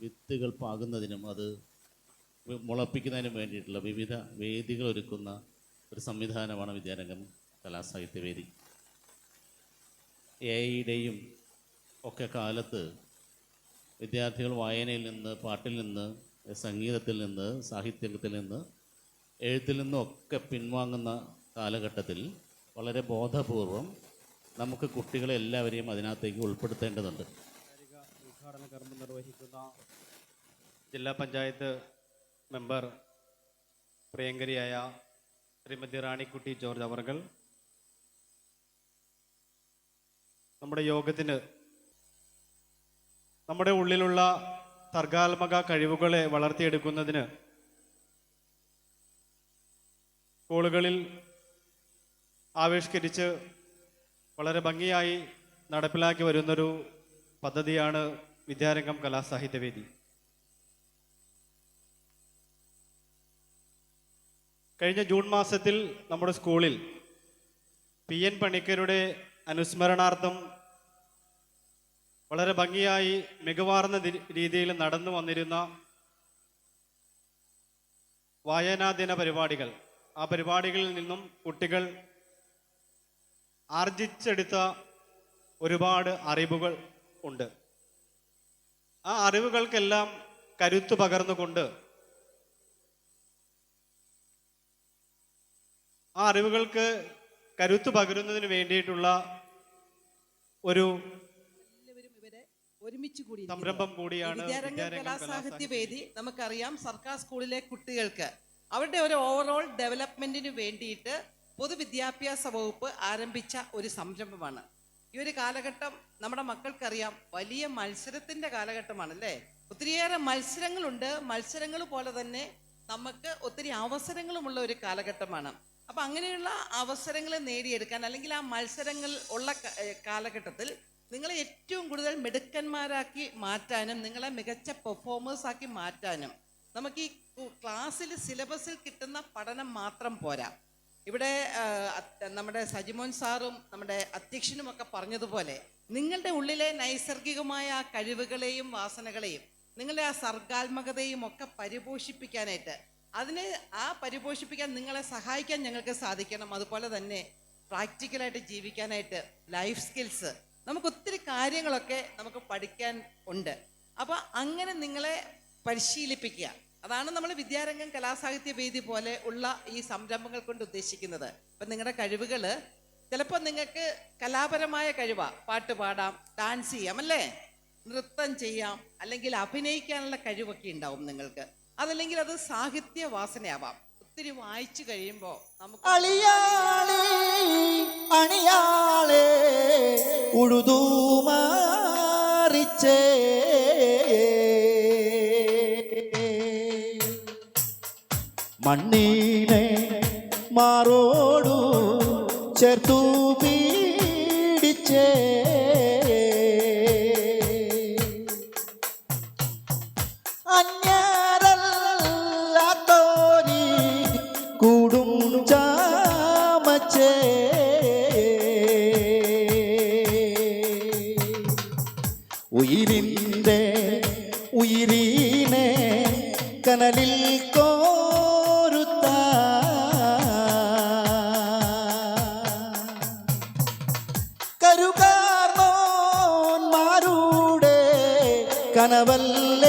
വിത്തുകൾ പാകുന്നതിനും അത് മുളപ്പിക്കുന്നതിനും വേണ്ടിയിട്ടുള്ള വിവിധ വേദികൾ ഒരുക്കുന്ന ഒരു സംവിധാനമാണ് വിദ്യാരംഗം കലാസാഹിത്യവേദി എ ഐയുടെയും ഒക്കെ കാലത്ത് വിദ്യാർത്ഥികൾ വായനയിൽ നിന്ന് പാട്ടിൽ നിന്ന് സംഗീതത്തിൽ നിന്ന് സാഹിത്യത്തിൽ നിന്ന് എഴുത്തിൽ നിന്നും ഒക്കെ പിൻവാങ്ങുന്ന കാലഘട്ടത്തിൽ വളരെ ബോധപൂർവം നമുക്ക് കുട്ടികളെ എല്ലാവരെയും അതിനകത്തേക്ക് ഉൾപ്പെടുത്തേണ്ടതുണ്ട്. ഉദ്ഘാടന കർമ്മം നിർവഹിക്കുന്ന ജില്ലാ പഞ്ചായത്ത് മെമ്പർ പ്രിയങ്കരിയായ ശ്രീമതി റാണിക്കുട്ടി ജോർജ് അവർകൾ നമ്മുടെ യോഗത്തിന് നമ്മുടെ ഉള്ളിലുള്ള സർഗാത്മക കഴിവുകളെ വളർത്തിയെടുക്കുന്നതിന് സ്കൂളുകളിൽ ആവിഷ്കരിച്ച് വളരെ ഭംഗിയായി നടപ്പിലാക്കി വരുന്നൊരു പദ്ധതിയാണ് വിദ്യാരംഗം കലാസാഹിത്യവേദി. കഴിഞ്ഞ ജൂൺ മാസത്തിൽ നമ്മുടെ സ്കൂളിൽ പി എൻ പണിക്കരുടെ അനുസ്മരണാർത്ഥം വളരെ ഭംഗിയായി മികവാർന്ന രീതിയിൽ നടന്നു വന്നിരുന്ന വായനാ ദിന പരിപാടികൾ. ആ പരിപാടികളിൽ നിന്നും കുട്ടികൾ ആർജിച്ചെടുത്ത ഒരുപാട് അറിവുകൾ ഉണ്ട്. ആ അറിവുകൾക്കെല്ലാം കരുത്തു പകർന്നുകൊണ്ട് ആ അറിവുകൾക്ക് കരുത്തു പകരുന്നതിന് വേണ്ടിയിട്ടുള്ള ഒരു ഒരുമിച്ച് കൂടി സംരംഭം കൂടിയാണ് വിദ്യാരംഗം വിദ്യാരംഗം കലാസാഹിത്യ വേദി നമുക്കറിയാം സർക്കാർ സ്കൂളിലെ കുട്ടികൾക്ക്. അവരുടെ ഒരു ഓവറോൾ ഡെവലപ്മെന്റിന് വേണ്ടിയിട്ട് പൊതുവിദ്യാഭ്യാസ വകുപ്പ് ആരംഭിച്ച ഒരു സംരംഭമാണ്. ഈ ഒരു കാലഘട്ടം നമ്മുടെ മക്കൾക്കറിയാം വലിയ മത്സരത്തിന്റെ കാലഘട്ടമാണ് അല്ലേ ഒത്തിരിയേറെ മത്സരങ്ങളുണ്ട്. മത്സരങ്ങൾ പോലെ തന്നെ നമുക്ക് ഒത്തിരി അവസരങ്ങളുമുള്ള ഒരു കാലഘട്ടമാണ്. അപ്പൊ അങ്ങനെയുള്ള അവസരങ്ങൾ നേടിയെടുക്കാൻ അല്ലെങ്കിൽ ആ മത്സരങ്ങൾ ഉള്ള കാലഘട്ടത്തിൽ നിങ്ങളെ ഏറ്റവും കൂടുതൽ മിടുക്കന്മാരാക്കി മാറ്റാനും നിങ്ങളെ മികച്ച പെർഫോമേഴ്സ് ആക്കി മാറ്റാനും നമുക്ക് ഈ ക്ലാസ്സിൽ സിലബസിൽ കിട്ടുന്ന പഠനം മാത്രം പോരാ. ഇവിടെ നമ്മുടെ സജിമോൻ സാറും നമ്മുടെ അധ്യക്ഷനും ഒക്കെ പറഞ്ഞതുപോലെ നിങ്ങളുടെ ഉള്ളിലെ നൈസർഗികമായ ആ കഴിവുകളെയും വാസനകളെയും നിങ്ങളുടെ ആ സർഗാത്മകതയും ഒക്കെ പരിപോഷിപ്പിക്കാനായിട്ട് അതിന് ആ പരിപോഷിപ്പിക്കാൻ നിങ്ങളെ സഹായിക്കാൻ ഞങ്ങൾക്ക് സാധിക്കണം. അതുപോലെ തന്നെ പ്രാക്ടിക്കലായിട്ട് ജീവിക്കാനായിട്ട് ലൈഫ് സ്കിൽസ് നമുക്ക് ഒത്തിരി കാര്യങ്ങളൊക്കെ നമുക്ക് പഠിക്കാൻ ഉണ്ട്. അപ്പോൾ അങ്ങനെ നിങ്ങളെ പരിശീലിപ്പിക്കുക. അതാണ് നമ്മൾ വിദ്യാരംഗം കലാസാഹിത്യ വേദി പോലെ ഉള്ള ഈ സംരംഭങ്ങൾ കൊണ്ട് ഉദ്ദേശിക്കുന്നത്. അപ്പം നിങ്ങളുടെ കഴിവുകൾ ചിലപ്പോൾ നിങ്ങൾക്ക് കലാപരമായ കഴിവാ. പാട്ട് പാടാം ഡാൻസ് ചെയ്യാം അല്ലേ? നൃത്തം ചെയ്യാം അല്ലെങ്കിൽ അഭിനയിക്കാനുള്ള കഴിവൊക്കെ ഉണ്ടാവും നിങ്ങൾക്ക്. അതല്ലെങ്കിൽ അത് സാഹിത്യ വാസനയാവാം ഒത്തിരി വായിച്ചു കഴിയുമ്പോൾ നമുക്ക് മണ്ണീനെ മാറോടു ചേർത്തു പീഡിച്ചേ. അന്യരല്ലാത്തോരി കൂടും കനലിൽ കരുകാർന്നോന്മാരുടെ കനവല്ലേ